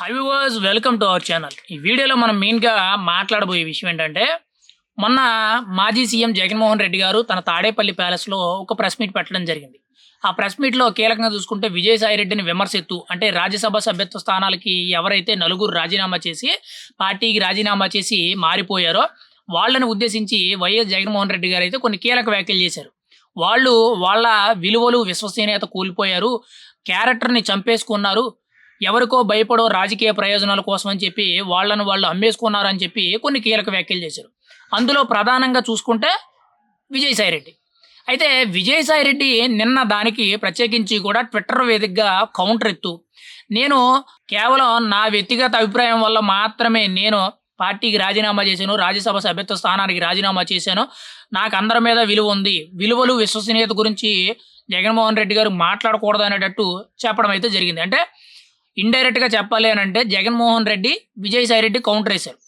Hi was welcome to our channel ఈ వీడియోలో మనం మెయిన్గా మాట్లాడబోయే విషయం ఏంటంటే మొన్న మాజీ సీఎం జగన్మోహన్ రెడ్డి గారు తన తాడేపల్లి ప్యాలెస్లో ఒక ప్రెస్ మీట్ పెట్టడం జరిగింది. ఆ ప్రెస్ మీట్లో కీలకంగా చూసుకుంటే విజయసాయి రెడ్డిని విమర్శిస్తూ అంటే రాజ్యసభ సభ్యత్వ స్థానాలకి ఎవరైతే నలుగురు రాజీనామా చేసి పార్టీకి రాజీనామా చేసి మారిపోయారో వాళ్ళని ఉద్దేశించి వైఎస్ జగన్మోహన్ రెడ్డి గారు అయితే కొన్ని కీలక వ్యాఖ్యలు చేశారు. వాళ్ళు వాళ్ళ విలువలు విశ్వసనీయత కోల్పోయారు క్యారెక్టర్ని చంపేసుకున్నారు ఎవరికో భయపడో రాజకీయ ప్రయోజనాల కోసం అని చెప్పి వాళ్ళను వాళ్ళు అమ్మేసుకున్నారని చెప్పి కొన్ని కీలక వ్యాఖ్యలు చేశారు. అందులో ప్రధానంగా చూసుకుంటే విజయసాయి రెడ్డి. అయితే విజయసాయి రెడ్డి నిన్న దానికి ప్రత్యేకించి కూడా ట్విట్టర్ వేదికగా కౌంటర్ ఎత్తు. నేను కేవలం నా వ్యక్తిగత అభిప్రాయం వల్ల మాత్రమే నేను పార్టీకి రాజీనామా చేశాను రాజ్యసభ సభ్యత్వ స్థానానికి రాజీనామా చేశాను. నాకు అందరి మీద విలువ ఉంది. విలువలు విశ్వసనీయత గురించి జగన్మోహన్ రెడ్డి గారు మాట్లాడకూడదు అనేటట్టు చెప్పడం అయితే జరిగింది. అంటే ఇండైరెక్ట్గా చెప్పాలి అని అంటే జగన్మోహన్ రెడ్డి విజయసాయి రెడ్డి కౌంటర్ వేశారు.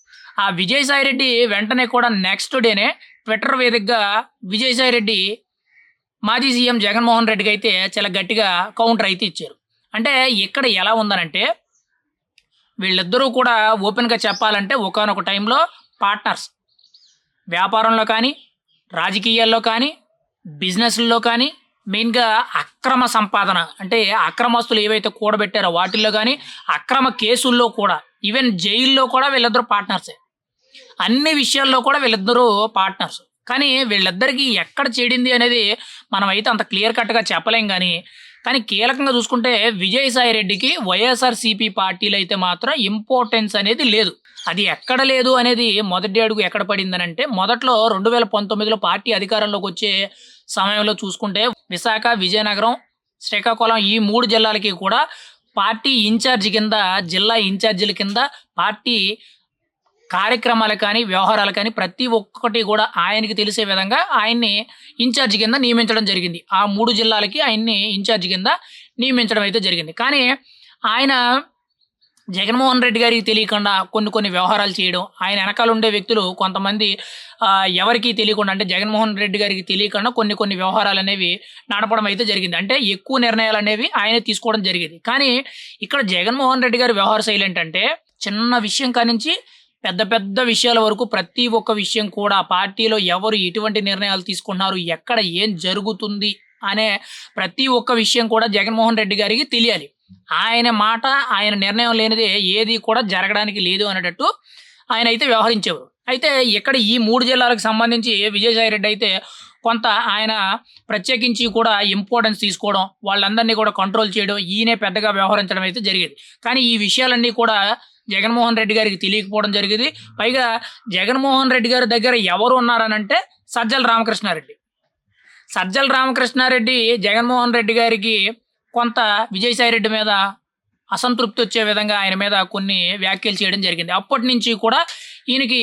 ఆ విజయసాయి రెడ్డి వెంటనే కూడా నెక్స్ట్ డేనే ట్విట్టర్ వేదికగా విజయసాయి రెడ్డి మాజీ సీఎం జగన్మోహన్ రెడ్డికి అయితే చాలా గట్టిగా కౌంటర్ అయితే ఇచ్చారు. అంటే ఇక్కడ ఎలా ఉందనంటే వీళ్ళిద్దరూ కూడా ఓపెన్గా చెప్పాలంటే ఒకనొక టైంలో పార్ట్నర్స్ వ్యాపారంలో కానీ రాజకీయాల్లో కానీ బిజినెస్ల్లో కానీ మెయిన్గా అక్రమ సంపాదన. అంటే అక్రమస్తులు ఏవైతే కూడబెట్టారో వాటిల్లో కానీ అక్రమ కేసుల్లో కూడా ఈవెన్ జైల్లో కూడా వీళ్ళిద్దరూ పార్ట్నర్సే. అన్ని విషయాల్లో కూడా వీళ్ళిద్దరూ పార్ట్నర్స్. కానీ వీళ్ళిద్దరికీ ఎక్కడ చేడింది అనేది మనం అయితే అంత క్లియర్ కట్గా చెప్పలేం కానీ కానీ కీలకంగా చూసుకుంటే విజయసాయి రెడ్డికి వైఎస్ఆర్సీపీ పార్టీలు అయితే మాత్రం ఇంపార్టెన్స్ అనేది లేదు. అది ఎక్కడ లేదు అనేది మొదటి అడుగు ఎక్కడ పడిందనంటే మొదట్లో రెండు వేల పంతొమ్మిదిలో పార్టీ అధికారంలోకి వచ్చే సమయంలో చూసుకుంటే విశాఖ విజయనగరం శ్రీకాకుళం ఈ మూడు జిల్లాలకి కూడా పార్టీ ఇన్ఛార్జ్ కింద జిల్లా ఇన్ఛార్జీల కింద పార్టీ కార్యక్రమాలు కానీ వ్యవహారాలు కానీ ప్రతి ఒక్కటి కూడా ఆయనకి తెలిసే విధంగా ఆయన్ని ఇన్ఛార్జ్ కింద నియమించడం జరిగింది. ఆ మూడు జిల్లాలకి ఆయన్ని ఇన్ఛార్జ్ కింద నియమించడం అయితే జరిగింది. కానీ ఆయన జగన్మోహన్ రెడ్డి గారికి తెలియకుండా కొన్ని కొన్ని వ్యవహారాలు చేయడం ఆయన వెనకాల ఉండే వ్యక్తులు కొంతమంది ఎవరికి ఎవరికీ తెలియకుండా అంటే జగన్మోహన్ రెడ్డి గారికి తెలియకుండా కొన్ని కొన్ని వ్యవహారాలు అనేవి నడపడం అయితే జరిగింది. అంటే ఎక్కువ నిర్ణయాలు అనేవి ఆయన తీసుకోవడం జరిగింది. కానీ ఇక్కడ జగన్మోహన్ రెడ్డి గారి వ్యవహార శైలి ఏంటంటే చిన్న విషయం కానించి పెద్ద పెద్ద విషయాల వరకు ప్రతి ఒక్క విషయం కూడా పార్టీలో ఎవరు ఎటువంటి నిర్ణయాలు తీసుకుంటున్నారు ఎక్కడ ఏం జరుగుతుంది అనే ప్రతి ఒక్క విషయం కూడా జగన్మోహన్ రెడ్డి గారికి తెలియాలి. ఆయన మాట ఆయన నిర్ణయం లేనిది ఏది కూడా జరగడానికి లేదు అనేటట్టు ఆయన అయితే వ్యవహరించేవారు. అయితే ఇక్కడ ఈ మూడు జిల్లాలకు సంబంధించి విజయసాయి రెడ్డి అయితే కొంత ఆయన ప్రత్యేకించి కూడా ఇంపార్టెన్స్ తీసుకోవడం వాళ్ళందరినీ కూడా కంట్రోల్ చేయడం ఈయనే పెద్దగా వ్యవహరించడం అయితే జరిగేది. కానీ ఈ విషయాలన్నీ కూడా జగన్మోహన్ రెడ్డి గారికి తెలియకపోవడం జరిగేది. పైగా జగన్మోహన్ రెడ్డి గారి దగ్గర ఎవరు ఉన్నారనంటే సజ్జల రామకృష్ణారెడ్డి. సజ్జల రామకృష్ణారెడ్డి జగన్మోహన్ రెడ్డి గారికి కొంత విజయసాయి రెడ్డి మీద అసంతృప్తి వచ్చే విధంగా ఆయన మీద కొన్ని వ్యాఖ్యలు చేయడం జరిగింది. అప్పటి నుంచి కూడా ఈయనకి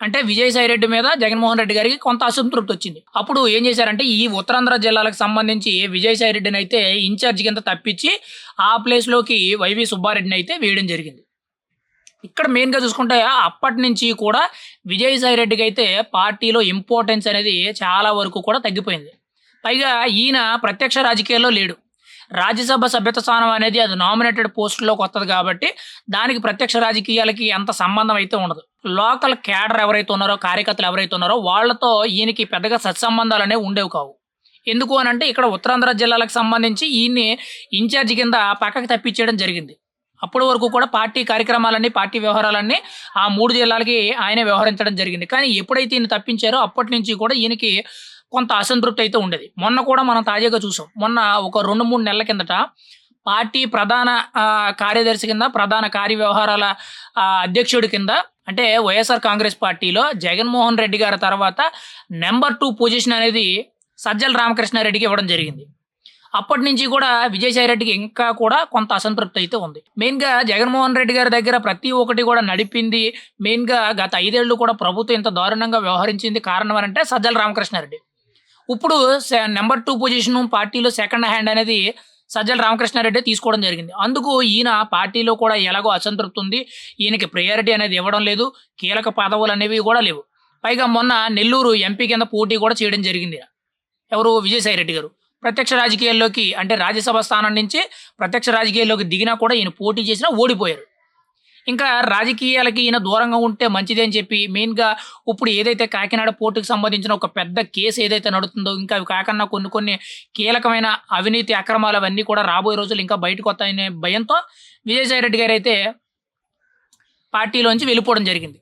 అంటే విజయసాయి రెడ్డి మీద జగన్మోహన్ రెడ్డి గారికి కొంత అసంతృప్తి వచ్చింది. అప్పుడు ఏం చేశారంటే ఈ ఉత్తరాంధ్ర జిల్లాలకు సంబంధించి విజయసాయి రెడ్డిని అయితే ఇన్ఛార్జ్ కింద తప్పించి ఆ ప్లేస్లోకి వైవి సుబ్బారెడ్డిని అయితే వేయడం జరిగింది. ఇక్కడ మెయిన్గా చూసుకుంటే అప్పటి నుంచి కూడా విజయసాయి రెడ్డికి అయితే పార్టీలో ఇంపార్టెన్స్ అనేది చాలా వరకు కూడా తగ్గిపోయింది. పైగా ఈయన ప్రత్యక్ష రాజకీయాల్లో లేడు. రాజ్యసభ సభ్యత స్థానం అనేది అది నామినేటెడ్ పోస్టులోకి వస్తుంది కాబట్టి దానికి ప్రత్యక్ష రాజకీయాలకి ఎంత సంబంధం అయితే ఉండదు. లోకల్ క్యాడర్ ఎవరైతే ఉన్నారో కార్యకర్తలు ఎవరైతే ఉన్నారో వాళ్ళతో ఈయనకి పెద్దగా సత్సంబంధాలు అనేవి ఉండేవి కావు. ఎందుకు అని అంటే ఇక్కడ ఉత్తరాంధ్ర జిల్లాలకు సంబంధించి ఈయన్ని ఇన్ఛార్జ్ కింద పక్కకి తప్పించేయడం జరిగింది. అప్పటి వరకు కూడా పార్టీ కార్యక్రమాలన్నీ పార్టీ వ్యవహారాలన్నీ ఆ మూడు జిల్లాలకి ఆయనే వ్యవహరించడం జరిగింది. కానీ ఎప్పుడైతే ఈయన తప్పించారో అప్పటి నుంచి కూడా ఈయనకి కొంత అసంతృప్తి అయితే ఉండేది. మొన్న కూడా మనం తాజాగా చూసాం. మొన్న ఒక రెండు మూడు నెలల కిందట పార్టీ ప్రధాన కార్యదర్శి కింద ప్రధాన కార్యవ్యవహారాల అధ్యక్షుడి కింద అంటే వైఎస్ఆర్ కాంగ్రెస్ పార్టీలో జగన్మోహన్ రెడ్డి గారి తర్వాత నెంబర్ టూ పొజిషన్ అనేది సజ్జల రామకృష్ణారెడ్డికి ఇవ్వడం జరిగింది. అప్పటి నుంచి కూడా విజయసాయి రెడ్డికి ఇంకా కూడా కొంత అసంతృప్తి అయితే ఉంది. మెయిన్గా జగన్మోహన్ రెడ్డి గారి దగ్గర ప్రతి ఒక్కటి కూడా నడిపింది. మెయిన్గా గత ఐదేళ్ళు కూడా ప్రభుత్వం ఇంత దారుణంగా వ్యవహరించింది కారణం అంటే సజ్జల రామకృష్ణారెడ్డి. ఇప్పుడు నెంబర్ టూ పొజిషన్ పార్టీలో సెకండ్ హ్యాండ్ అనేది సజ్జల రామకృష్ణారెడ్డి తీసుకోవడం జరిగింది. అందుకు ఈయన పార్టీలో కూడా ఎలాగో అసంతృప్తి ఉంది. ఈయనకి ప్రయారిటీ అనేది ఇవ్వడం లేదు. కీలక పదవులు అనేవి కూడా లేవు. పైగా మొన్న నెల్లూరు ఎంపీ కింద పోటీ కూడా చేయడం జరిగింది. ఎవరు? విజయసాయి రెడ్డి గారు. ప్రత్యక్ష రాజకీయాల్లోకి అంటే రాజ్యసభ స్థానం నుంచి ప్రత్యక్ష రాజకీయాల్లోకి దిగినా కూడా ఈయన పోటీ చేసినా ఓడిపోయారు. ఇంకా రాజకీయాలకి ఈయన దూరంగా ఉంటే మంచిది అని చెప్పి మెయిన్‌గా ఇప్పుడు ఏదైతే కాకినాడ పోర్టుకి సంబంధించిన ఒక పెద్ద కేసు ఏదైతే నడుతుందో ఇంకా అవి కాకుండా కొన్ని కొన్ని కీలకమైన అవినీతి అక్రమాలు అవన్నీ కూడా రాబోయే రోజులు ఇంకా బయటకు వస్తాయనే భయంతో విజయసాయి రెడ్డి అయితే పార్టీలోంచి వెళ్ళిపోవడం జరిగింది.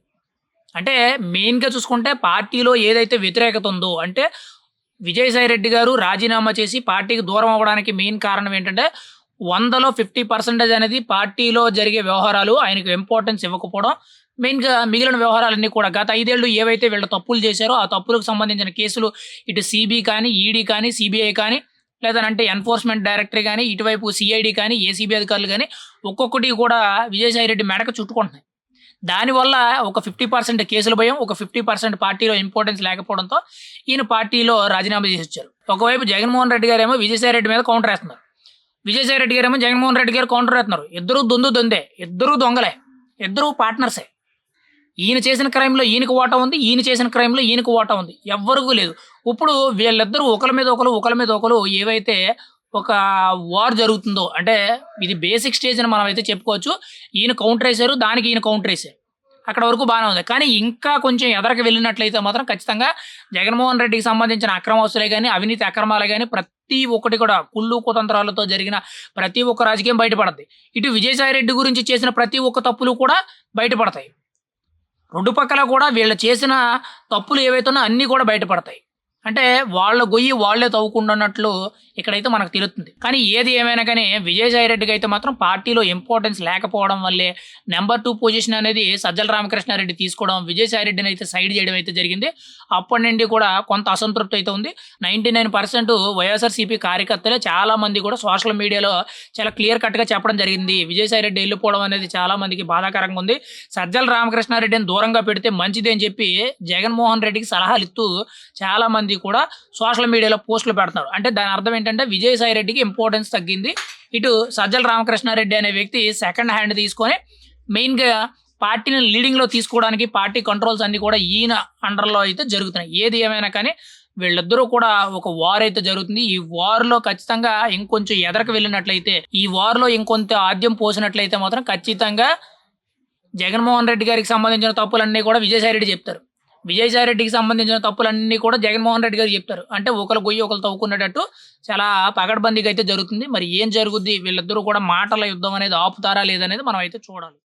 అంటే మెయిన్‌గా చూసుకుంటే పార్టీలో ఏదైతే వ్యతిరేకత ఉందో అంటే విజయసాయి రెడ్డి గారు రాజీనామా చేసి పార్టీకి దూరం అవ్వడానికి మెయిన్ కారణం ఏంటంటే 100లో 50% అనేది పార్టీలో జరిగే వ్యవహారాలు ఆయనకు ఇంపార్టెన్స్ ఇవ్వకపోవడం. మెయిన్‌గా మిగిలిన వ్యవహారాలన్నీ కూడా గత ఐదేళ్ళు ఏవైతే వీళ్ళు తప్పులు చేశారో ఆ తప్పులకు సంబంధించిన కేసులు ఇటు సీబీ కానీ, ఈడీ కానీ, సీబీఐ కానీ లేదనంటే ఎన్ఫోర్స్‌మెంట్ డైరెక్టరీ కానీ ఇటువైపు సీఐడీ కానీ, ఏసీబీ అధికారులు కానీ ఒక్కొక్కటి కూడా విజయసాయి రెడ్డి మెడకు చుట్టుకుంటున్నాయి. దానివల్ల ఒక 50% కేసుల భయం, ఒక 50% పార్టీలో ఇంపార్టెన్స్ లేకపోవడంతో ఈయన పార్టీలో రాజీనామా చేసి వచ్చారు ఒకవైపు జగన్మోహన్ రెడ్డి గారేమో విజయసాయి రెడ్డి మీద కౌంటర్ వేస్తున్నారు విజయసాయి రెడ్డి గారేమో జగన్మోహన్ రెడ్డి గారు కౌంటర్ వేస్తున్నారు ఇద్దరు దొందు దొందే. ఇద్దరు దొంగలే. ఇద్దరు పార్ట్నర్సే. ఈయన చేసిన క్రైమ్‌లో ఈయనకి ఓట ఉంది. ఈయన చేసిన క్రైమ్‌లో ఈయనకు ఓట ఉంది. ఎవ్వరికూ లేదు. ఇప్పుడు వీళ్ళిద్దరూ ఒకరి మీద ఒకరు ఒకరి మీద ఒకరు ఏవైతే ఒక వార్ జరుగుతుందో అంటే ఇది బేసిక్ స్టేజ్ అని మనమైతే చెప్పుకోవచ్చు. ఈయన కౌంటర్ వేశారు దానికి ఈయన కౌంటర్ ఏసారు. అక్కడ వరకు బాగానే ఉంది. కానీ ఇంకా కొంచెం ఎదరకు వెళ్ళినట్లయితే మాత్రం ఖచ్చితంగా జగన్మోహన్ రెడ్డికి సంబంధించిన అక్రమ వస్తులే కానీ అవినీతి అక్రమాలే కానీ ప్రతి ప్రతి ఒక్కటి కూడా కుళ్ళు కుతంత్రాలతో జరిగిన ప్రతి ఒక్క రాజకీయం బయటపడద్ది. ఇటు విజయసాయి రెడ్డి గురించి చేసిన ప్రతి ఒక్క తప్పులు కూడా బయటపడతాయి. రెండు పక్కల కూడా వీళ్ళు చేసిన తప్పులు ఏవైతున్నా అన్నీ కూడా బయటపడతాయి. అంటే వాళ్ళ గొయ్యి వాళ్ళే తవ్వుకుంటున్నట్లు ఇక్కడైతే మనకు తెలుస్తుంది. కానీ ఏది ఏమైనా కానీ విజయసాయి రెడ్డికి అయితే మాత్రం పార్టీలో ఇంపార్టెన్స్ లేకపోవడం వల్లే నెంబర్ టూ పొజిషన్ అనేది సజ్జల రామకృష్ణారెడ్డి తీసుకోవడం, విజయసాయి రెడ్డిని అయితే సైడ్ చేయడం అయితే జరిగింది. అప్పటి నుండి కూడా కొంత అసంతృప్తి అయితే ఉంది. 99% వైఎస్ఆర్‌సీపీ కార్యకర్తలే చాలా మంది కూడా సోషల్ మీడియాలో చాలా క్లియర్ కట్‌గా చెప్పడం జరిగింది. విజయసాయి రెడ్డి వెళ్ళిపోవడం అనేది చాలా మందికి బాధాకరంగా ఉంది. సజ్జల రామకృష్ణారెడ్డిని దూరంగా పెడితే మంచిది అని చెప్పి జగన్మోహన్ రెడ్డికి సలహాలు ఇస్తూ చాలామంది మంది కూడా సోషల్ మీడియాలో పోస్టులు పెడుతున్నారు. అంటే దాని అర్థం ఏంటంటే విజయసాయి రెడ్డికి ఇంపార్టెన్స్ తగ్గింది. ఇటు సజ్జల రామకృష్ణారెడ్డి అనే వ్యక్తి సెకండ్ హ్యాండ్ తీసుకొని మెయిన్‌గా పార్టీని లీడింగ్‌లో తీసుకోవడానికి పార్టీ కంట్రోల్స్ అన్నీ కూడా ఈయన అండర్‌లో అయితే జరుగుతున్నాయి. ఏది ఏమైనా కానీ వీళ్ళిద్దరూ కూడా ఒక వార్ అయితే జరుగుతుంది. ఈ వార్‌లో ఖచ్చితంగా ఇంకొంచెం ఎదరకు వెళ్ళినట్లయితే ఈ వార్‌లో ఇంకొంత ఆద్యం పోసినట్లయితే మాత్రం ఖచ్చితంగా జగన్మోహన్ రెడ్డి గారికి సంబంధించిన తప్పులన్నీ కూడా విజయసాయి రెడ్డి చెప్తారు. విజయసాయి రెడ్డికి సంబంధించిన తప్పులన్నీ కూడా జగన్మోహన్ రెడ్డి గారు చెప్తారు. అంటే ఒకరు గొయ్యి ఒకరు తవ్వుకునేటట్టు చాలా పకడ్బందీగా అయితే జరుగుతుంది. మరి ఏం జరుగుద్ది? వీళ్ళిద్దరూ కూడా మాటల యుద్ధం అనేది ఆపుతారా లేదనేది మనం అయితే చూడాలి.